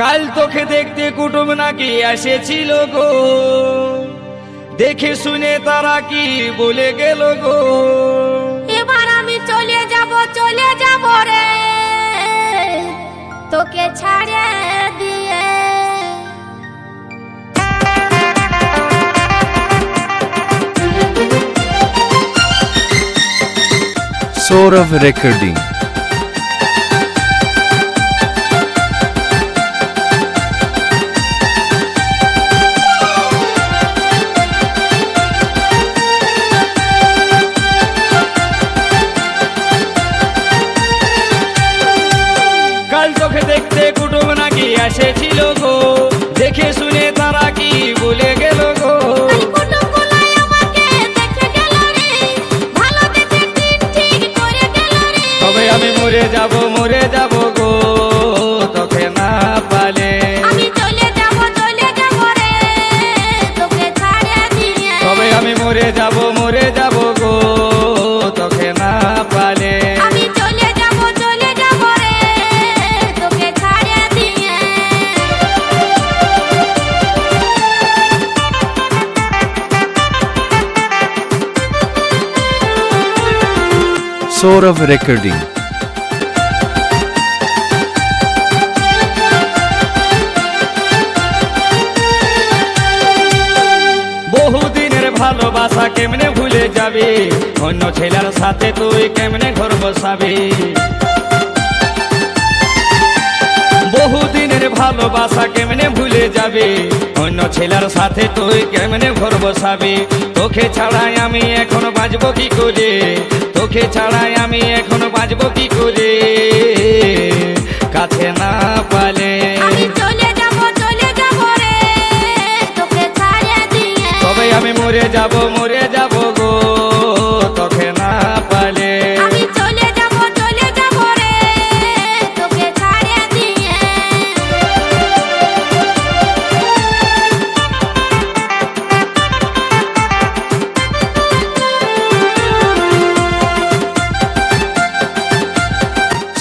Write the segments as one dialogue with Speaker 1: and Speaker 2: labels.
Speaker 1: কাল তোকে দেখতে কুটুম নাকি এসেছিল গো। দেখে শুনে তারা কি বলে গেল গো।
Speaker 2: এবার আমি চলে যাব চলে যাব রে। তোকে ছাড়ে দিয়ে।
Speaker 3: Sorav Recording. Sorav Recording.
Speaker 1: বহুদিনের ভালোবাসা কেমনে ভুলে যাবি? অন্য ছেলের সাথে তুই কেমনে ঘর বসাবি বহুদিনের ভালোবাসা কেমনে ভুলে যাবি? অন্য ছেলের সাথে তুই কেমনে ঘর বসাবি তোকে ছাড়াই আমি এখন বাঁচবো কি করে? তোকে ছাড়াই আমি এখন বাঁচবো কি করে? কাছে না পালে। তবে আমি মরে যাব মরে যাব।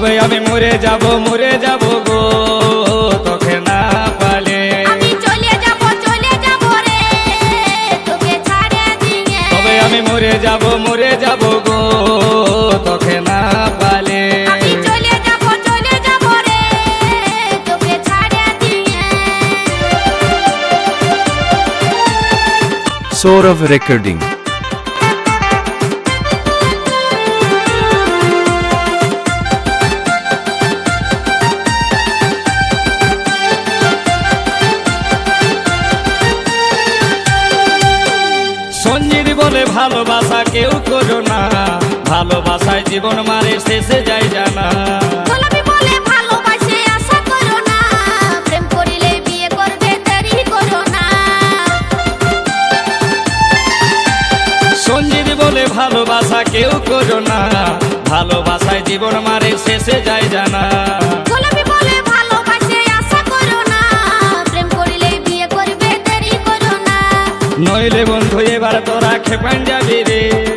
Speaker 1: তবে আমি মরে যাব মরে যাব গো। তোকে না পালে।
Speaker 2: আমি চলে যাব চলে যাব রে। তোকে ছাড়ে দিয়ে
Speaker 1: তবে আমি মরে যাব মরে যাব গো। তোকে না পালে।
Speaker 2: আমি চলে যাব চলে যাব রে। তোকে ছাড়ে দিয়ে
Speaker 3: Sorav Recording.
Speaker 1: বলে ভালোবাসা কেউ করো না। ভালোবাসায় জীবন মারে শেষে যায় জানা।
Speaker 2: ভালোবাসে
Speaker 1: সঞ্জিত বলে কেউ করো না। ভালোবাসায় জীবন মারে শেষে যায় জানা। নইলে বন্ধু এবার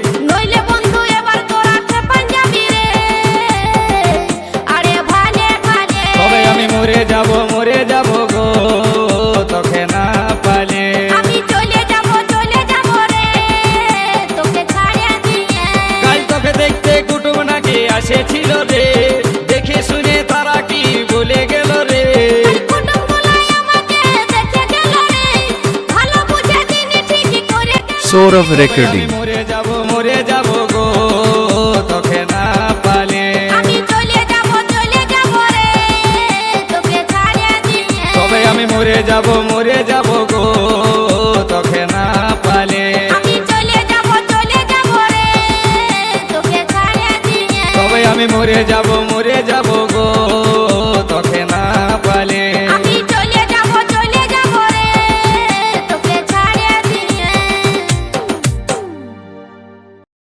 Speaker 2: Store
Speaker 3: of Recording.